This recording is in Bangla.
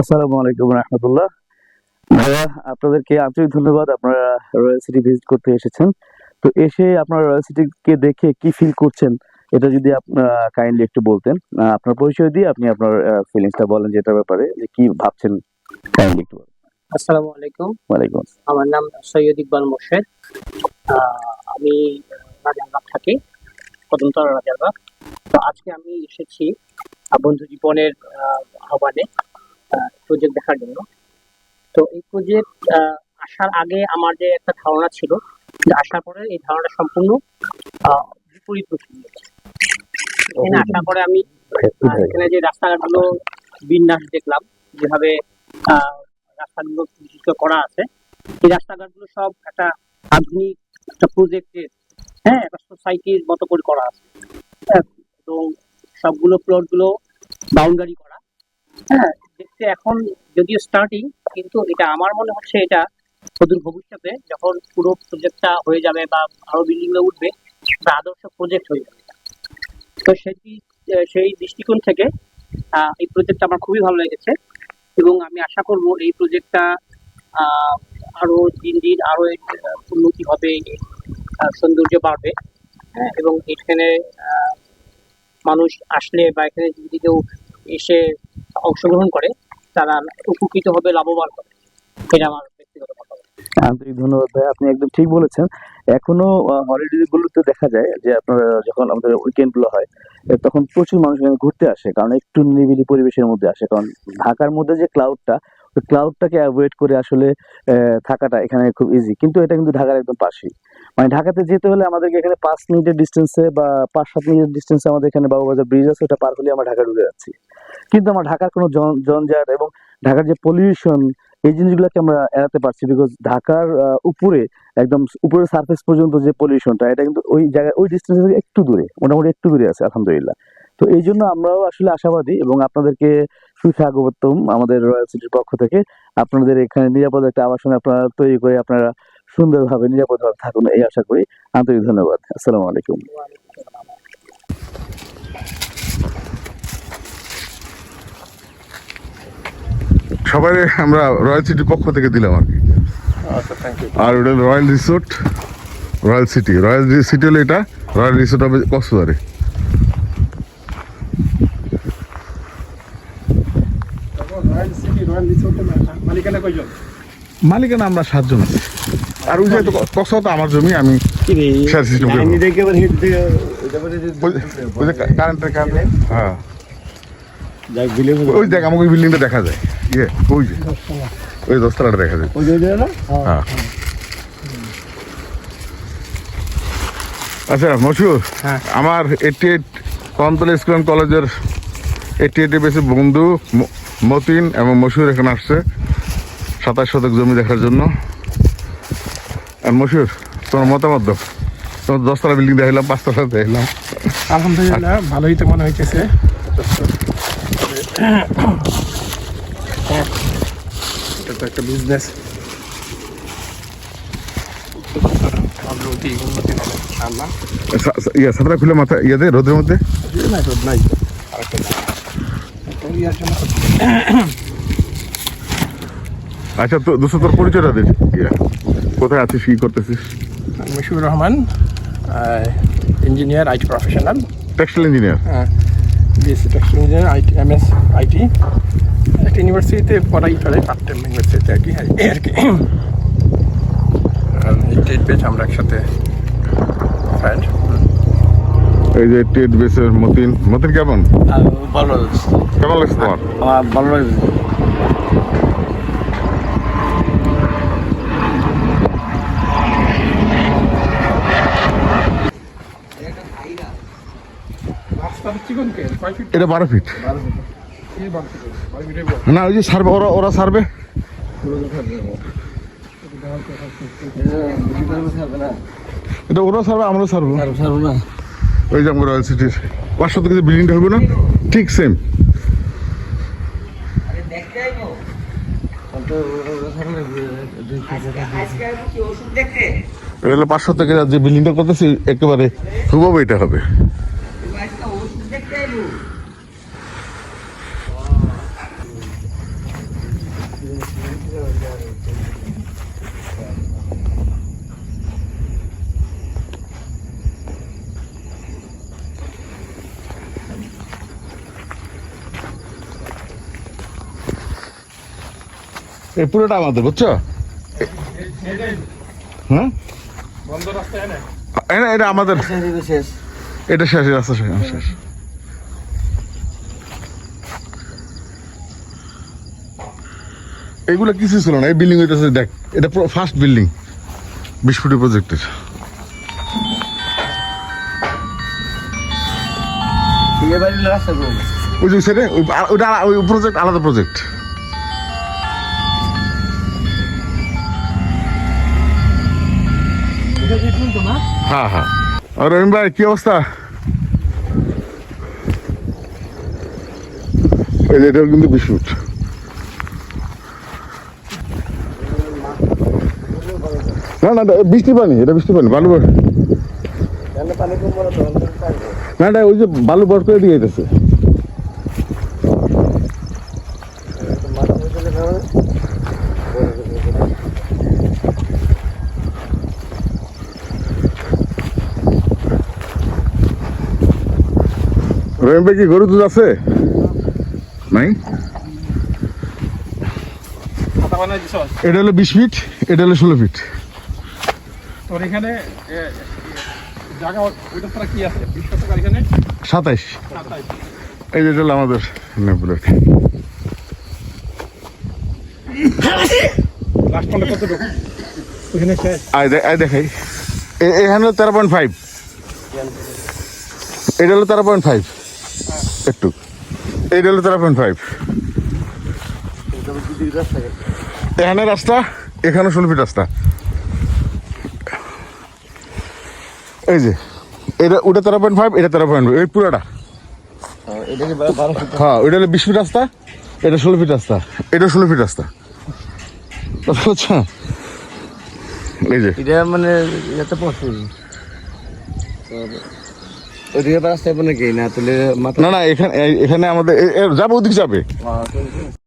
আসসালামু আলাইকুম রহমতুল্লাহ। ভাইয়া আপনাদেরকে আন্তরিক ধন্যবাদ। আপনারা রয়্যাল সিটি ভিজিট করতে এসেছেন। তো এসে আপনারা রয়্যাল সিটিকে দেখে কি ফিল করছেন এটা যদি আপনারা কাইন্ডলি একটু বলতেন। আপনার পরিচয় দিয়ে আপনি আপনার ফিলিংসটা বলেন যেটার ব্যাপারে যে কি ভাবছেন কাইন্ডলি একটু বলেন। আসসালামু আলাইকুম। ওয়ালাইকুম আমার নাম সৈয়দ ইকবাল মোর্শেদ। আমি রাজারবাগ থাকি কদমতলা রাজারবাগ। তো আজকে আমি এসেছি বন্ধু জীবনের আহ, আহ্বানে। প্রজেক্ট দেখার জন্য। তো এই প্রজেক্ট আসার আগে আমার যে একটা ধারণা ছিল আসার পরে এই ধারণাটা সম্পূর্ণ বিপরীত এখানে আসার পরে আমি এখানে যে রাস্তাঘাটগুলো বিন্যাস দেখলাম যেভাবে রাস্তাগুলো বিশিষ্ট করা আছে এই রাস্তাঘাটগুলো সব একটা আধুনিক একটা প্রজেক্টের হ্যাঁ একটা সোসাইটির মতো করে করা আছে। হ্যাঁ, এবং সবগুলো প্লটগুলো বাউন্ডারি করা। হ্যাঁ দেখতে এখন যদিও স্টার্টিং কিন্তু এটা আমার মনে হচ্ছে এটা অদূর ভবিষ্যতে যখন পুরো প্রজেক্টটা হয়ে যাবে বা আরও বিল্ডিংগুলো উঠবে আদর্শ প্রজেক্ট হয়ে যাবে। তো সেই সেই দৃষ্টিকোণ থেকে এই প্রজেক্টটা আমার খুবই ভালো লেগেছে এবং আমি আশা করব এই প্রজেক্টটা আরও দিন দিন আরও উন্নতি হবে সৌন্দর্য বাড়বে। হ্যাঁ এবং এখানে মানুষ আসলে বা এখানে যদি কেউ এসে অংশগ্রহণ করে, তারা উপকৃত হবে, লাভবান হবে। এটা আমার আন্তরিক ধন্যবাদ ভাই, আপনি একদম ঠিক বলেছেন। এখনও হলিডে গুলোতে দেখা যায় যে আপনারা যখন আমাদের উইকেন্ডগুলো হয় তখন প্রচুর মানুষ ঘুরতে আসে, কারণ একটু নিরিবিলি পরিবেশের মধ্যে আসে। কারণ ঢাকার মধ্যে যে ক্লাউডটা ওই ক্লাউডটাকে অ্যাভয়েড করে আসলে থাকাটা এখানে খুব ইজি কিন্তু এটা কিন্তু ঢাকার একদম পাশেই। মানে ঢাকাতে যেতে হলে আমাদেরকে এখানে পাঁচ মিনিটের ডিস্টেন্সে বা পাঁচ সাত মিনিটের ডিস্টেন্সে আমাদের এখানে বাবুবাজার ব্রিজ আছে, ওটা পার হলে আমরা ঢাকা ঢুকে যাচ্ছি। কিন্তু আমার ঢাকার কোনো জঞ্জাট এবং ঢাকার যে পলিউশন এই জিনিসগুলোকে আমরা এড়াতে পারছি বিকজ ঢাকার উপরে, একদম উপরের সার্ফেস পর্যন্ত যে পলিউশনটা এটা কিন্তু ওই জায়গায়, ওই ডিস্টেন্স থেকে একটু দূরে, মোটামুটি একটু দূরে আছে, আলহামদুলিল্লাহ। তো এই জন্য আমরাও আসলে আশাবাদী এবং আপনাদেরকে সুস্বাগতম আমাদের রয়্যাল সিটির পক্ষ থেকে। আপনাদের এখানে নিরাপদ একটা আবাসন আপনারা তৈরি করে আপনারা সুন্দরভাবে নিরাপদভাবে থাকুন এই আশা করি। আন্তরিক ধন্যবাদ। আসসালামু আলাইকুম। সবাই আমরা রয়্যাল সিটির পক্ষ থেকে দিলাম আর কি। আর ওটা royal resort royal city royal city হলো এটা রয়্যাল রিসোর্ট হবে কক্সবাজারে মালিকানা আমরা সাতজন আছি। আর ওই যে তো কক্সবাজার তো আমার জমি আমি কারেন্টের কারেন্ট হ্যাঁ। ওই দেখ আমাকে বিল্ডিংটা দেখা যায়। ইয়ে ওই যে। ওই দশতলাটা দেখা যায়। হ্যাঁ। আচ্ছা মশুর হ্যাঁ। আমার এইটি এইট কন্তলা স্কুল অ্যান্ড কলেজের এইটি এইটে বেশি বন্ধু মতিন এবং মশুর এখানে আসছে। সাতাশ শতক জমি দেখার জন্য। মশুর তোমার মতামত দাও। তোমার দশতলা বিল্ডিং দেখাইলাম পাঁচতলা দেখাইলাম। আলহামদুলিল্লাহ ভালোই তো মনে হইতেছে। এটা তো একটা বিজনেস ইয়া সাতটা খুলে মাথা ইয়ে রোদের মধ্যে। নাই রোদ নাই। একটা আচ্ছা তো দুশো তোর পরিচয়টা দে। ইয়া কোথায় আছিস কি করতেছিস? আমি Moshiur Rahman engineer IT professional textile engineer হ্যাঁ B S C textile engineer IT M S IT একটা ইউনিভার্সিটিতে পড়াই করে পার্ট টাইম ইউনিভার্সিটিতে আর কি এই আর কি। টেট বেচ আমরা একসাথে ফ্রেন্ড এই যে টেট বেসের মতিন মতিন কেমন? ভালো। কেমন লাগছে তোমার? আমার ভালো লাগছে রাস্তার চিকন কে কয় ফিট এটা বারো ফিট না ওই যে সার্ভে ওরা ওরা সার্ভে এটা ওরা সার্ভে আমরা সার্ভে ওই যে আমার রয়্যাল সিটির পাঁচশো থেকে যে বিল্ডিংটা হবে না? ঠিক সেম পাঁচশো থেকে যে বিল্ডিংটা করতেছি একেবারে হুবহু এটা হবে। এই পুরোটা আমাদের বুঝছ? হ্যাঁ? এটা এটা আমাদের। এটা শেষ রাস্তা শেষ হ্যাঁ, শেষ এগুলো কিছু ছিল না। এই বিল্ডিং হইতেছে, দেখ, এটা ফার্স্ট বিল্ডিং বিশ ফুটি প্রজেক্টের। আলাদা প্রজেক্ট হ্যাঁ হ্যাঁ। আর কি অবস্থা? এটাও কিন্তু বিশ না না বৃষ্টি পানি এটা বৃষ্টি পানি বালু বর- না না ওই যে বালু বর করে দিয়ে যেতেছে রহিম ভাই কি গরু দুধ আছে? নাই? এটা হলো বিশ ফিট এটা হলো ষোলো ফিট। তোর এখানে এ, এ, জায়গা ওইটা ছাড়া কি আছে? বিশ শতকার এখানে? সাতাইশ। এই যে আমাদের দেখাই। এখানে তেরো পয়েন্ট ফাইভ এটা হলো তেরো পয়েন্ট ফাইভ একটু। এইটা হলো তেরো পয়েন্ট ফাইভ এখানে রাস্তা এখানে ষোলো ফিট রাস্তা। এই যে এটা ওটা তেরো পয়েন্ট ফাইভ এটা তেরো পয়েন্ট এই পুরোটা। হ্যাঁ ওইটা হলো বিশ ফিট রাস্তা এটা ষোলো ফিট রাস্তা এটা ষোলো ফিট রাস্তা। বুঝছ এই যে। এটা মানে রাস্তায় নাকি না না না এখানে এখানে আমাদের যাবে ওদিকে যাবে।